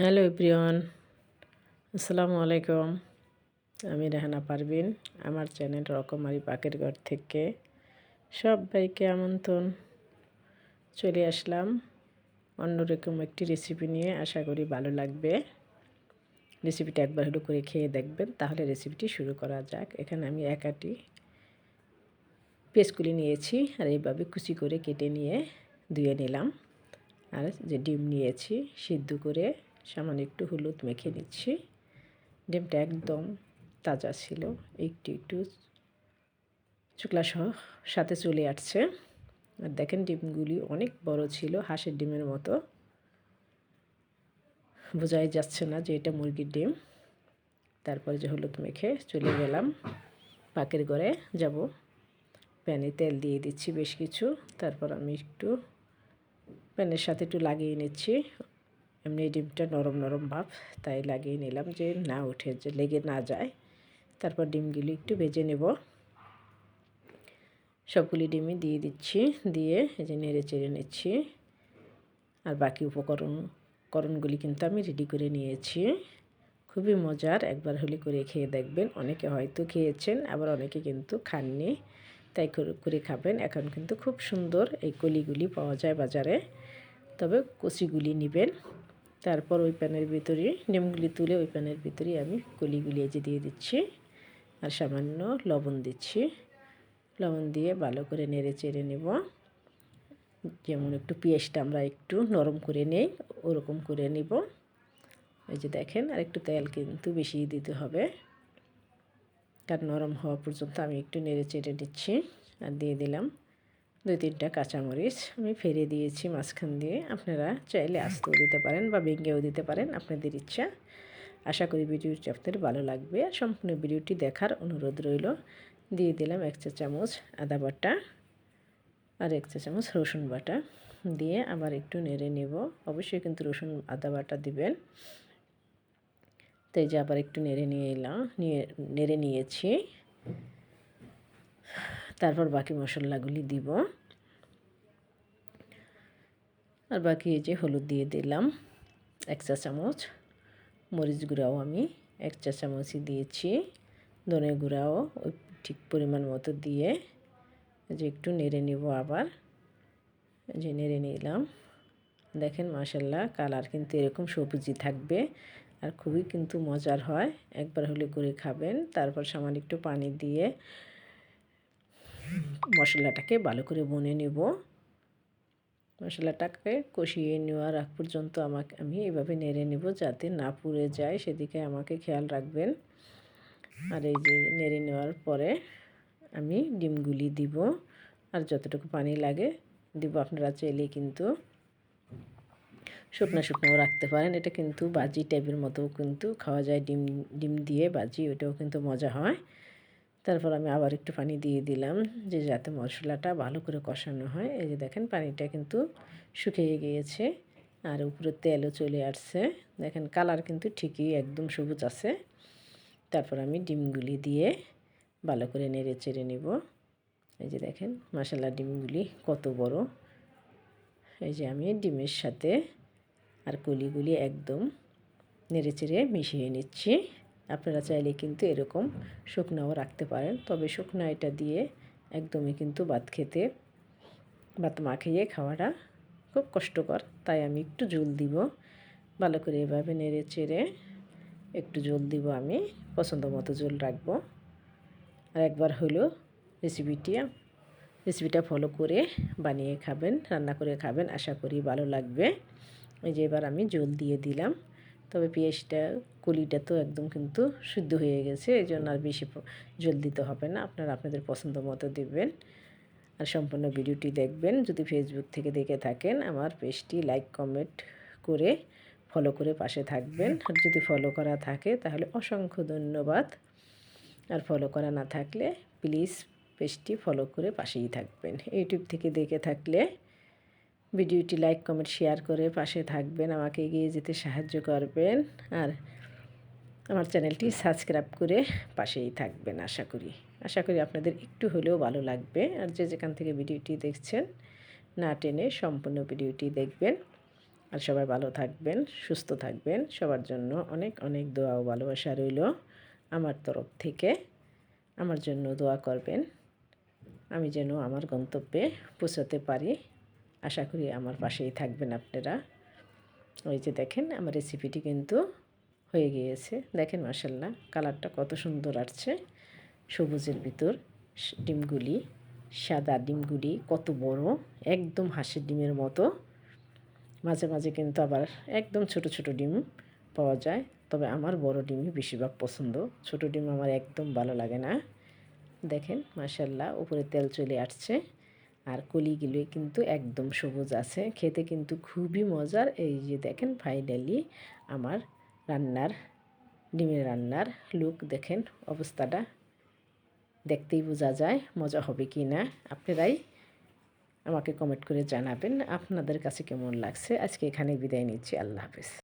Hello প্রিয়ন আসসালামু আলাইকুম। আমি রেহানা পারবিন আমার চ্যানেল রকমারি পাকের ঘর থেকে সবাইকে আমন্ত্রণ। চলে আসলাম অন্যরকম একটি রেসিপি নিয়ে, আশা করি ভালো লাগবে। রেসিপিটা একবার হলো করে খেয়ে দেখবেন, তাহলে রেসিপিটি শুরু করা যাক। এখানে আমি একাটি পেস্টগুলি নিয়েছি, আর এইভাবে কুচি করে কেটে নিয়ে ধুয়ে নিলাম। আর যে ডিম নিয়েছি, সিদ্ধ করে সামান্য একটু হলুদ মেখে নিচ্ছি। ডিমটা একদম তাজা ছিল, একটু একটু চুকলা সহ সাথে চলে আসছে। আর দেখেন ডিমগুলি অনেক বড় ছিল, হাঁসের ডিমের মতো। বোঝাই যাচ্ছে না যে এটা মুরগির ডিম। তারপরে যে হলুদ মেখে চলে গেলাম। পাকের ঘরে যাব। প্যানে তেল দিয়ে দিচ্ছি বেশ কিছু। তারপর আমি একটু প্যানের সাথে একটু লাগিয়ে নিচ্ছি। এমনি ডিমটা নরম নরম ভাব, তাই লাগিয়ে নিলাম যে না উঠে যে লেগে না যায়। তারপর ডিমগুলি একটু ভেজে নেব। সবগুলি ডিমই দিয়ে দিচ্ছি, দিয়ে এই যে নেড়ে চেড়ে নিচ্ছি। আর বাকি উপকরণ করণগুলি কিন্তু আমি রেডি করে নিয়েছি। খুবই মজার, একবার হলে করে খেয়ে দেখবেন। অনেকে হয়তো খেয়েছেন, আবার অনেকে কিন্তু খাননি, তাই করে খাবেন। এখন কিন্তু খুব সুন্দর এই কলিগুলি পাওয়া যায় বাজারে। তবে কচিগুলি নেবেন। তারপর ওই প্যানের ভিতরে ডিমগুলি তুলে ওই প্যানের ভিতরে আমি কলিগুলি এজে দিয়ে দিচ্ছি আর সামান্য লবণ দিচ্ছি। লবণ দিয়ে ভালো করে নেড়ে চেড়ে নেব। যেমন একটু পেঁয়াজটা আমরা একটু নরম করে নেই, ওরকম করে নিব। এই যে দেখেন, আর একটু তেল কিন্তু বেশি দিতে হবে। কার নরম হওয়া পর্যন্ত আমি একটু নেড়ে চেড়ে দিচ্ছি। আর দিয়ে দিলাম। দুই তিনটা কাঁচামরিচ আমি ফেরে দিয়েছি মাঝখান দিয়ে। আপনারা চাইলে আস্তেও দিতে পারেন বা ভেঙেও দিতে পারেন, আপনাদের ইচ্ছা। আশা করি ভিডিওটি আপনাদের ভালো লাগবে। আর সম্পূর্ণ ভিডিওটি দেখার অনুরোধ রইল। দিয়ে দিলাম এক চা চামচ আদা বাটা আর এক চা চামচ রসুন বাটা। দিয়ে আবার একটু নেড়ে নেব। অবশ্যই কিন্তু রসুন, আদা বাটা দিবেন। তো এই যে আবার একটু নেড়ে নিয়ে এলাম, নিয়ে, নেড়ে নিয়েছি। তারপর বাকি মশলাগুলি দিব। আর বাকি এই যে হলুদ দিয়ে দিলাম, এক চা চামচ। মরিচ গুঁড়াও আমি এক চা চামচই দিয়েছি। ধনে গুঁড়াও ওই ঠিক পরিমাণ মতো দিয়ে যে একটু নেড়ে নিব আবার। যে নেড়ে নিলাম। দেখেন মাসাল্লাহ কালার কিন্তু এরকম সবুজি থাকবে আর খুবই কিন্তু মজার হয়। একবার হলে করে খাবেন, তারপর সামান্য একটু পানি দিয়ে মশলাটাকে ভালো করে বনে নেব। মশলাটাকে কষিয়ে নেওয়ার আগ পর্যন্ত আমাকে, আমি এভাবে নেড়ে নেব যাতে না পুড়ে যায়। সেদিকে আমাকে খেয়াল রাখবেন। আর এই যে নেড়ে নেওয়ার পরে আমি ডিমগুলি দিব। আর যতটুকু পানি লাগে দিব। আপনারা চাইলে কিন্তু শুকনো শুকনোও রাখতে পারেন। এটা কিন্তু বাজি টাইপের মতো কিন্তু খাওয়া যায়। ডিম ডিম দিয়ে বাজি, ওটাও কিন্তু মজা হয়। তারপর আমি আবার একটু পানি দিয়ে দিলাম, যে যাতে মশলাটা ভালো করে কষানো হয়। এই যে দেখেন, পানিটা কিন্তু শুকিয়ে গিয়েছে আর উপরে তেলও চলে আসছে। দেখেন, কালার কিন্তু ঠিকই একদম সবুজ আছে। তারপর আমি ডিমগুলি দিয়ে ভালো করে নেড়ে চেড়ে নেব। এই যে দেখেন মশলা ডিমগুলি কত বড়। এই যে আমি ডিমের সাথে আর কলিগুলি একদম নেড়ে চেড়ে মিশিয়ে নিচ্ছি। আপনারা চাইলে কিন্তু এরকম শুকনাও রাখতে পারেন। তবে শুকনো এটা দিয়ে একদমই কিন্তু ভাত খেতে, ভাত মাখিয়ে খাওয়াটা খুব কষ্টকর। তাই আমি একটু জল দিব, ভালো করে এভাবে নেড়ে চেড়ে একটু জল দিব আমি, পছন্দ মতো জল রাখব। আর একবার হলো রেসিপিটি রেসিপিটা ফলো করে বানিয়ে খাবেন, রান্না করে খাবেন, আশা করি ভালো লাগবে। এই যে এবার আমি জল দিয়ে দিলাম। তবে পেঁয়াজটা, কলিটা তো একদম কিন্তু শুদ্ধ হয়ে গেছে এই জন্য আর বেশি জল দিতে হবে না। আপনারা আপনাদের পছন্দ মতো দেবেন। আর সম্পূর্ণ ভিডিওটি দেখবেন। যদি ফেসবুক থেকে দেখে থাকেন, আমার পেজটি লাইক কমেন্ট করে ফলো করে পাশে থাকবেন। আর যদি ফলো করা থাকে, তাহলে অসংখ্য ধন্যবাদ। আর ফলো করা না থাকলে প্লিজ পেজটি ফলো করে পাশেই থাকবেন। ইউটিউব থেকে দেখে থাকলে ভিডিওটি লাইক, কমেন্ট, শেয়ার করে পাশে থাকবেন। আমাকে এগিয়ে যেতে সাহায্য করবেন। আর আমার চ্যানেলটি সাবস্ক্রাইব করে পাশেই থাকবেন, আশা করি। আশা করি আপনাদের একটু হলেও ভালো লাগবে। আর যে যেখান থেকে ভিডিওটি দেখছেন, না টেনে সম্পূর্ণ ভিডিওটি দেখবেন। আর সবাই ভালো থাকবেন, সুস্থ থাকবেন। সবার জন্য অনেক অনেক দোয়া ও ভালোবাসা রইল আমার তরফ থেকে। আমার জন্য দোয়া করবেন। আমি যেন আমার গন্তব্যে পৌঁছাতে পারি। আশা করি আমার পাশেই থাকবেন আপনারা। ওই যে দেখেন আমার রেসিপিটি কিন্তু হয়ে গিয়েছে। দেখেন মাসাল্লাহ কালারটা কত সুন্দর আসছে। সবুজের ভিতর ডিমগুলি সাদা ডিমগুলি কত বড় একদম হাঁসের ডিমের মতো। মাঝে মাঝে কিন্তু আবার একদম ছোট ছোট ডিম পাওয়া যায়। তবে আমার বড় ডিমই বেশিরভাগ পছন্দ। ছোট ডিম আমার একদম ভালো লাগে না। দেখেন মাসাল্লাহ উপরে তেল চলে আসছে। আর কলিগুলি কিন্তু একদম সবুজ আছে। খেতে কিন্তু খুবই মজার। এই যে দেখেন ফাইনালি আমার রান্নার, ডিমের রান্নার লুক দেখেন, অবস্থাটা দেখতেই বোঝা যায়, মজা হবে কি না? আপনারাই আমাকে কমেন্ট করে জানাবেন, আপনাদের কাছে কেমন লাগছে? আজকে এখানে বিদায় নিচ্ছি, আল্লাহ হাফেজ।